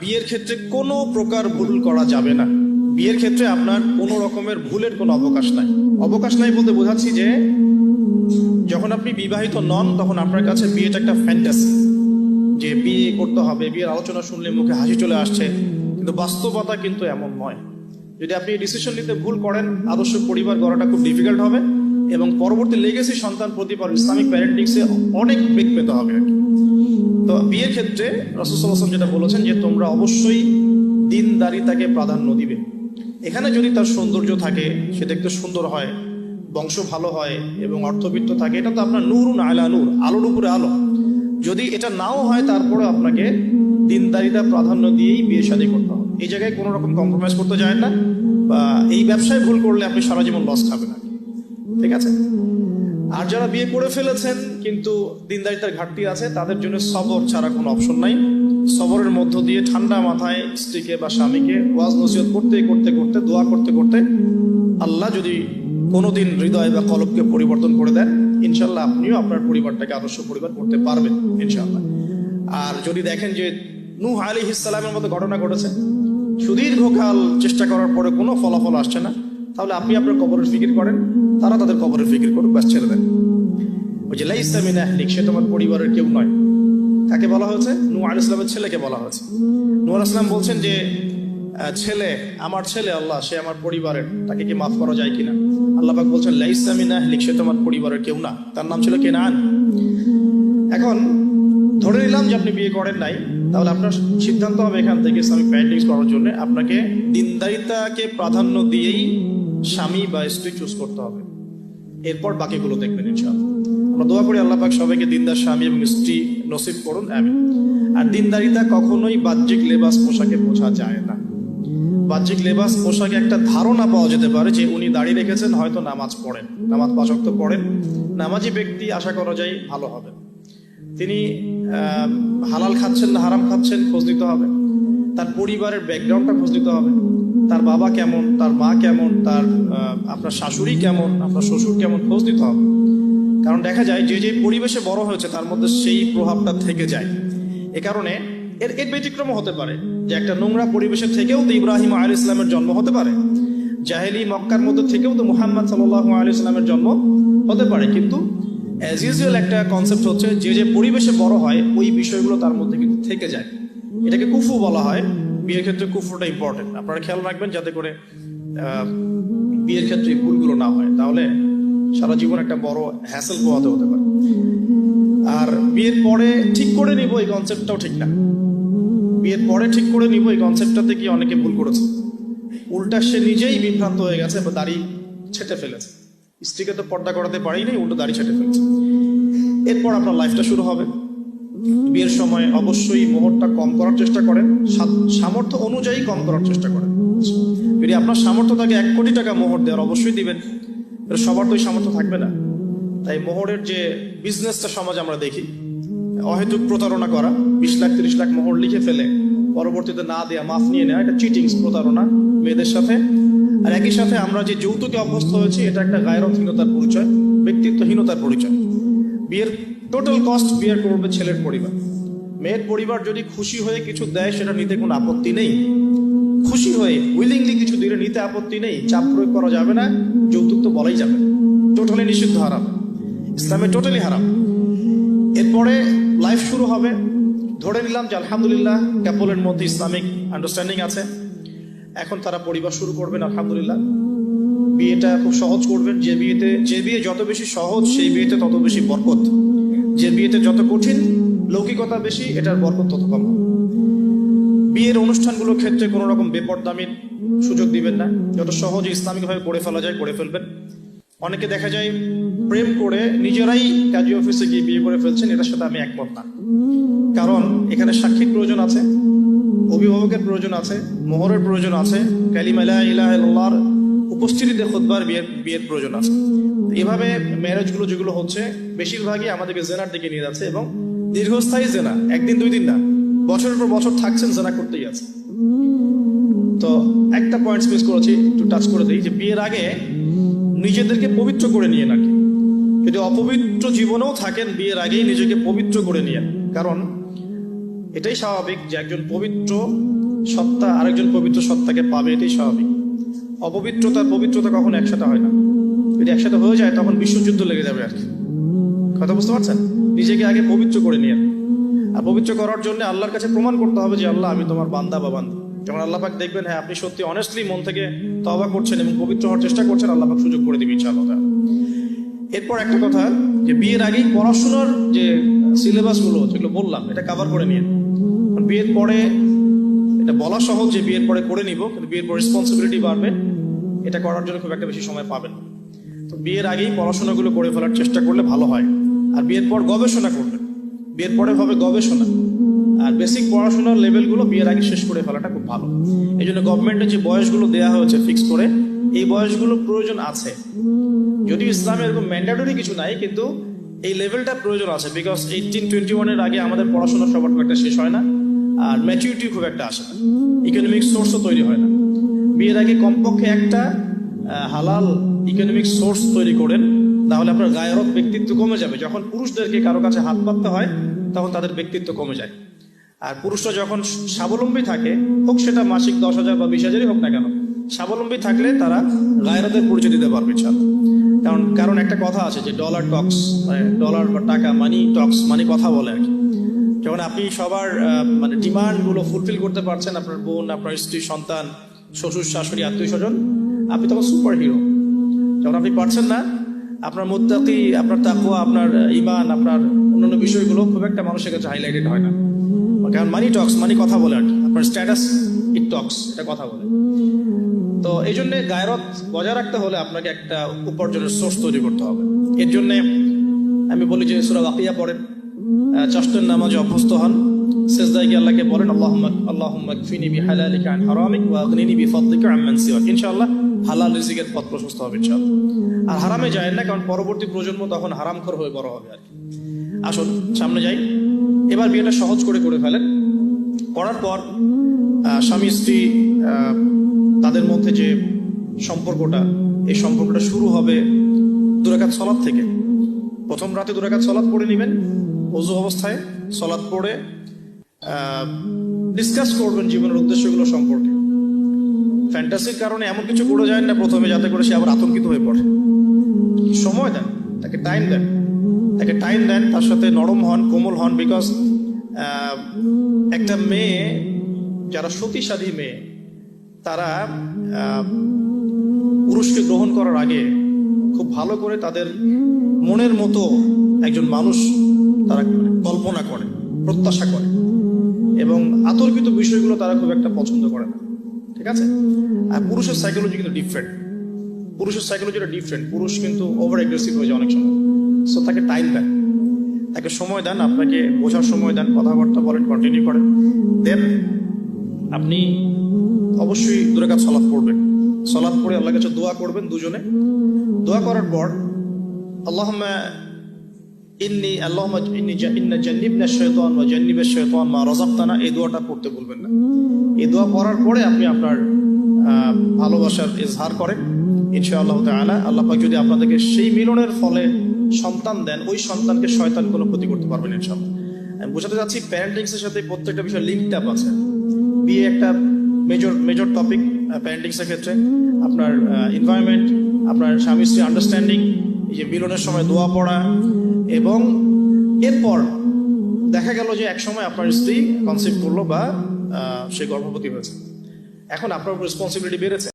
বিয়ের ক্ষেত্রে কোনো প্রকার ভুল করা যাবে না। বিয়ের ক্ষেত্রে আপনার কোনো রকমের ভুলের কোনো অবকাশ নাই। অবকাশ নাই বলতে বোঝাচ্ছি যে, যখন আপনি বিবাহিত নন, তখন আপনার কাছে বিয়েটা একটা ফ্যান্টাসি যে বিয়ে করতে হবে, বিয়ের আলোচনা শুনলে মুখে হাসি চলে আসছে, কিন্তু বাস্তবতা কিন্তু এমন নয়। যদি আপনি ডিসিশন নিতে ভুল করেন, আদর্শ পরিবার গড়াটা খুব ডিফিকাল্ট হবে। এবং পরবর্তী লেগেসি সন্তান প্রতিপাল ইসলামিক প্যারেন্টিংসে অনেক বেগ পেতে হবে আর কি। তো বিয়ের ক্ষেত্রে রসুসাল্লাম যেটা বলেছেন যে তোমরা অবশ্যই দিনদারিতাকে প্রাধান্য দিবে। এখানে যদি তার সৌন্দর্য থাকে, সে দেখতে সুন্দর হয়, বংশ ভালো হয় এবং অর্থবিত্ত থাকে, এটা তো আপনার নূরুন আয়লা নূর, আলোর উপরে আলো। যদি এটা নাও হয় তারপরে আপনাকে দিনদারিতা প্রাধান্য দিয়েই বিয়ে শাদী করতে হবে। এই জায়গায় কোনো রকম কম্প্রোমাইজ করতে যায় না বা এই ব্যবসায় ভুল করলে আপনি সারা জীবন লস খাবেন কি। ঠিক আছে? আর যারা বিয়ে করে ফেলেছেন, কিন্তু দিনদারিতার ঘাটতি আছে, তাদের জন্য সবর ছাড়া কোনো অপশন নাই। সবরের মধ্য দিয়ে ঠান্ডা মাথায় স্ত্রীকে বা স্বামীকে ওয়াজ নসিহত করতে করতে করতে, দোয়া করতে করতে আল্লাহ যদি কোনোদিন হৃদয় বা কলবকে পরিবর্তন করে দেন ইনশাল্লাহ আপনিও আপনার পরিবারটাকে আদর্শ পরিবার করতে পারবেন ইনশাল্লাহ আর যদি দেখেন যে নূহ আলী ইসলামের মতো ঘটনা ঘটেছে, সুদীর্ঘকাল চেষ্টা করার পরে কোনো ফলাফল আসছে না। তাহলে আপনি আপনার কবরের ফিকির করেন, তারা তাদের কবরের ফিকির করুক, ব্যাস ছেড়ে দেন। ওই যে লাইসামিন আহলিক, সে তোমার পরিবারের কেউ নয়। কাকে বলা হয়েছে? নূ আল ইসলামের ছেলেকে বলা হয়েছে। নূ আল ইসলাম বলছেন যে ছেলে, আমার ছেলে আল্লাহ, সে আমার পরিবারের, তাকে কি মাফ করা যায় কিনা? আল্লাহ পাক বলছেন লাইসামিন আহলিক, সে তোমার পরিবারের কেউ না। তার নাম ছিল কেনান। এখন ধরে নিলাম যে আপনি বিয়ে করেন নাই তাহলে আপনার সিদ্ধান্ত হবে এখান থেকে ইসলামিক প্যারেন্টিংস করার জন্য। আপনাকে দিনদারিতাকে প্রাধান্য দিয়েই স্বামী বা স্ত্রী চুজ করতে হবে। এরপর বাকিগুলো দেখবেন ইনশাআল্লাহ। আমরা দোয়া করি আল্লাহ পাক সবাইকে দিনদার স্বামী এবং স্ত্রী নসিব করুন আমি আর দিনদারিতা কখনোই বাহ্যিক লেবাস পোশাকে বোঝা যায় না। বাহ্যিক লেবাস পোশাকে একটা ধারণা পাওয়া যেতে পারে যে উনি দাঁড়িয়ে রেখেছেন, হয়তো নামাজ পড়েন। নামাজ পাশক্ত পড়েন। নামাজি ব্যক্তি আশা করা যায় ভালো হবে। তিনি হালাল খাচ্ছেন না হারাম খাচ্ছেন খোঁজ নিতে হবে। তার পরিবারের ব্যাকগ্রাউন্ডটা খোঁজ নিতে হবে। তার বাবা কেমন, তার মা কেমন, তার আপনার শাশুড়ি কেমন, আপনার শ্বশুর কেমন খোঁজ নিতে হবে। কারণ দেখা যায় যে যে পরিবেশে বড় হয়েছে, তার মধ্যে সেই প্রভাবটা থেকে যায়। এ কারণে এর এর ব্যতিক্রম হতে পারে যে একটা নোংরা পরিবেশে থেকেও তো ইব্রাহিম আলী ইসলামের জন্ম হতে পারে। জাহেলি মক্কার মধ্যে থেকেও তো মুহাম্মদ সাল্লাহ আলী ইসলামের জন্ম হতে পারে। কিন্তু অ্যাজ ইউজুয়াল একটা কনসেপ্ট হচ্ছে যে যে পরিবেশে বড় হয়, ওই বিষয়গুলো তার মধ্যে কিন্তু থেকে যায়। এটাকে কুফু বলা হয়। বিয়ের ক্ষেত্রে কুফুটা ইম্পর্টেন্ট আপনারা খেয়াল রাখবেন যাতে করে বিয়ের ক্ষেত্রে ভুলগুলো না হয়। তাহলে সারা জীবন একটা বড় হ্যাসেল পোহাতে হতে পারে। আর বিয়ের পরে ঠিক করে নিব এই কনসেপ্টটাও ঠিক না। বিয়ের পরে ঠিক করে নিব এই কনসেপ্টটাতে কি অনেকে ভুল করেছে? উল্টা সে নিজেই বিভ্রান্ত হয়ে গেছে বা দাড়ি ছেটে ফেলেছে। স্ত্রীকে তো পর্দা করাতে পারিনি, উল্টো দাড়ি ছেটে ফেলেছে। এরপর আপনার লাইফটা শুরু হবে। বিয়ের সময় অবশ্যই মোহরটা কম করার চেষ্টা করেন সামর্থ্য অনুযায়ী কম করার চেষ্টা করেন। যদি আপনার সামর্থ্য থাকে, এক কোটি টাকা মোহর দেওয়ার অবশ্যই দিবেন। সবার তো সামর্থ্য থাকবে না। তাই মোহরের যে বিজনেসটা সমাজ আমরা দেখি, অহেতুক প্রতারণা করা, বিশ লাখ, তিরিশ লাখ মোহর লিখে ফেলে, পরবর্তীতে না দেয়া, মাফ নিয়ে নেওয়া, এটা চিটিংস প্রতারণা, মেয়েদের সাথে আর একই সাথে আমরা যে যৌতুকে অভ্যস্ত হয়েছি, এটা একটা গায়রথহীনতার পরিচয়, ব্যক্তিত্বহীনতার পরিচয়। বিয়ের টোটাল কস্ট বিয়ের করবে ছেলের পরিবার। মেয়ের পরিবার যদি খুশি হয়ে কিছু দেয়, সেটা নিতে কোনো আপত্তি নেই। খুশি হয়ে উইলিংলি কিছু দিলে নিতে আপত্তি নেই, চাপ প্রয়োগ করা যাবে না, যৌতুক তো বলাই যাবে। টোটালি নিষিদ্ধ হারাম। ইসলামে টোটালি হারাম। এরপরে লাইফ শুরু হবে। ধরে নিলাম যে আলহামদুলিল্লাহ ক্যাপলের মধ্যে ইসলামিক আন্ডারস্ট্যান্ডিং আছে। এখন তারা পরিবার শুরু করবেন, আলহামদুলিল্লাহ। বিয়েটা খুব সহজ করবেন, যে বিয়েতে যে বিয়ে যত বেশি সহজ, সেই বিয়েতে তত বেশি বরকত। যে বিয়েতে যত কঠিন লৌকিকতা বেশি, এটার বরকত তত কম। বিয়ের অনুষ্ঠানগুলোর ক্ষেত্রে কোনো রকম বেপরদামির সুযোগ দিবেন না। যত সহজে ইসলামিকভাবে করে ফেলা যায় করে ফেলবেন। অনেকে দেখা যায় প্রেম করে নিজেরাই কাজী অফিসে গিয়ে বিয়ে করে ফেলছেন, এটার সাথে আমি একমত না। কারণ এখানে সাক্ষীর প্রয়োজন আছে। অভিভাবকের প্রয়োজন আছে, মোহরের প্রয়োজন আছে কালিমালা উপস্থিতিতে খুদবার বিয়ের বিয়ের প্রয়োজন আছে। এভাবে ম্যারেজগুলো যেগুলো হচ্ছে, বেশিরভাগই আমাদেরকে জেনার দিকে নিয়ে যাচ্ছে এবং দীর্ঘস্থায়ী জেনা, একদিন, দুই দিন না, বছরের পর বছর থাকছেন, জেনা করতেই আছে। তো একটা পয়েন্ট মিস করেছি, একটু টাচ করে দিই যে বিয়ের আগে নিজেদেরকে পবিত্র করে নিয়ে নাকি। যদি অপবিত্র জীবনেও থাকেন, বিয়ের আগেই নিজেকে পবিত্র করে নিয়ে কারণ এটাই স্বাভাবিক যে একজন পবিত্র সত্তা আরেকজন পবিত্র সত্তাকে পাবে, এটাই স্বাভাবিক। অপবিত্রতা পবিত্রতা কখনো একসাথে হয় না। যদি একসাথে হয়ে যায়, তখন বিশ্বযুদ্ধ লেগে যাবে আর কি। কথা বুঝতে পারছেন? নিজেকে আগে পবিত্র করে নিয়ে আর পবিত্র করার জন্য আল্লাহর কাছে প্রমাণ করতে হবে যে, আল্লাহ, আমি তোমার বান্দা বা বান্দা। যখন আল্লাহ পাক দেখবেন হ্যাঁ আপনি সত্যি অনেস্টলি মন থেকে তবা করছেন এবং পবিত্র হওয়ার চেষ্টা করছেন, আল্লাহ পাক সুযোগ করে দিবে ইনশাআল্লাহ। এরপর একটা কথা যে, বিয়ের আগেই পড়াশোনার যে সিলেবাসগুলো, যেগুলো বললাম, এটা কভার করে নিয়ে বিয়ের পরে এটা বলা সহজ যে বিয়ের পরে করে নিব, কিন্তু বিয়ের পর রেসপন্সিবিলিটি বাড়বে। এটা করার জন্য খুব একটা বেশি সময় পাবেন তো বিয়ের আগেই পড়াশোনাগুলো করে ফেলার চেষ্টা করলে ভালো হয়। আর বিয়ের পর গবেষণা করবেন। বিয়ের পরে হবে গবেষণা। আর বেসিক পড়াশোনার লেভেলগুলো বিয়ের আগে শেষ করে ফেলাটা খুব ভালো। এই জন্য গভর্নমেন্টের যে বয়সগুলো দেওয়া হয়েছে ফিক্স করে, এই বয়সগুলো প্রয়োজন আছে। যদিও ইসলামে এরকম ম্যান্ডেটরি কিছু নাই, কিন্তু এই লেভেলটা প্রয়োজন আছে। বিকজ এইটিন টোয়েন্টি ওয়ানের আগে আমাদের পড়াশোনা সবার একটা শেষ হয় না। আর ম্যাচুরিটি খুব একটা আসে না। ইকোনমিক সোর্সও তৈরি হয় না। বিয়ের আগে কমপক্ষে একটা হালাল ইকোনমিক সোর্স তৈরি করেন, তাহলে আপনার গায়রত ব্যক্তিত্ব কমে যাবে। যখন পুরুষদেরকে কারও কাছে হাত পাততে হয়, তখন তাদের ব্যক্তিত্ব কমে যায়। আর পুরুষরা যখন স্বাবলম্বী থাকে, হোক সেটা মাসিক দশ হাজার বা বিশ হাজারই হোক না কেন, স্বাবলম্বী থাকলে তারা গায়রতের পরিচয় দিতে পারবে ইনশাআল্লাহ। কারণ কারণ একটা কথা আছে যে ডলার টক্স ডলার বা টাকা মানি টক্স মানে কথা বলে আর কি। যখন আপনি সবার মানে ডিমান্ডগুলো ফুলফিল করতে পারছেন, আপনার বোন, আপনার স্ত্রী, সন্তান, শ্বশুর, শাশুড়ি, আত্মীয় স্বজন, আপনি তখন সুপার হিরো যখন আপনি পারছেন না, আপনার মুত্তাকি, আপনার তাকুয়া আপনার ইমান আপনার অন্যান্য বিষয়গুলো খুব একটা মানুষের কাছে হাইলাইটেড হয় না। কারণ মানি টক্স মানি কথা বলে আর। আপনার স্ট্যাটাস ইট টক্স এটা কথা বলে। তো এই জন্যে গায়রত বজায় রাখতে হলে আপনাকে একটা উপার্জনের সোর্স তৈরি করতে হবে। এর জন্যে আমি বলি যে সুরা বাকিয়া পড়েন। আহ, চাষতের নামাজে অভ্যস্ত হন। শেষদায় গিয়ে আল্লাহকে বলেন আল্লাহ আল্লাহ ফিনি বি হালালিকা আন হারামিক ওয়া আগনিনি বি ফাদলিকা আম্মান সিওয়াক। ইনশাআল্লাহ হালাল রিজিকের পথ প্রশস্ত হবে ইনশাআল্লাহ। আর হারামে যায় না কারণ পরবর্তী প্রজন্ম তখন হারামখোর হয়ে বড় হবে আর কি। আসুন সামনে যাই। এবার বিয়েটা সহজ করে করে ফেলেন। করার পর স্বামী স্ত্রী তাদের মধ্যে যে সম্পর্কটা এই সম্পর্কটা শুরু হবে দুরাকাত সলাদ থেকে। প্রথম রাতে দুরাকাত সলাদ পড়ে নেবেন। অজু অবস্থায় সলাদ পড়ে ডিসকাস করবেন জীবনের উদ্দেশ্যগুলো সম্পর্কে। ফ্যান্টাসির কারণে এমন কিছু করে যায় না প্রথমে, যাতে করে সে আবার আতঙ্কিত হয়ে পড়ে। সময় দেন, তাকে টাইম দেন। তাকে টাইম দেন, তার সাথে নরম হন, কোমল হন বিকজ একটা মেয়ে, যারা সতীসাধী মেয়ে, তারা পুরুষকে গ্রহণ করার আগে খুব ভালো করে তাদের মনের মতো একজন মানুষ তারা কল্পনা করে, প্রত্যাশা করে এবং আতর্কিত বিষয়গুলো তারা খুব একটা পছন্দ করে না। ঠিক আছে? আর পুরুষের সাইকোলজি কিন্তু ডিফারেন্ট পুরুষের সাইকোলজিটা ডিফারেন্ট পুরুষ কিন্তু ওভার এগ্রেসিভ হয়ে যায় অনেক সময়। সো তাকে টাইম দেন। তাকে সময় দেন, আপনাকে বোঝার সময় দেন, কথাবার্তা বলেন কন্টিনিউ করেন। দেন আপনি অবশ্যই দুরাকাত সলাৎ পড়বেন। সলাৎ পড়ে আল্লাহ কাছে দোয়া করবেন দুজনে। দোয়া করার পর, আল্লাহুম্মা ইন্নি আল্লাহুম্মা ইন্নি জান্নিবনা শাইতান ওয়া জান্নিবাশ শাইতান মা রাযাকতানা এই দোয়াটা পড়তে বলবেন না। এই দোয়া পড়ার পরে আপনি আপনার ভালোবাসার ইজহার করেন। ইনশাআল্লাহ তাআলা আল্লাহ যদি আপনাদেরকে সেই মিলনের ফলে সন্তান দেন, ওই সন্তানকে শয়তান কোনো ক্ষতি করতে পারবেন ইনশাআল্লাহ। আমি বোঝাতে চাচ্ছি প্যারেন্টিংস এর সাথে প্রত্যেকটা বিষয় লিঙ্কড আপ আছে। বিয়ে একটা মেজর মেজর টপিক প্যারেন্টিংস এর ক্ষেত্রে। আপনার এনভায়রনমেন্ট আপনার স্বামী স্ত্রী আন্ডারস্ট্যান্ডিং যে মিলনের সময় দোয়া পড়া এবং এরপর দেখা গেল যে এক সময় আপনার স্ত্রী কনসেপ্ট করল বা সে গর্ভবতী হয়েছে। এখন আপনার রেসপন্সিবিলিটি বেড়েছে।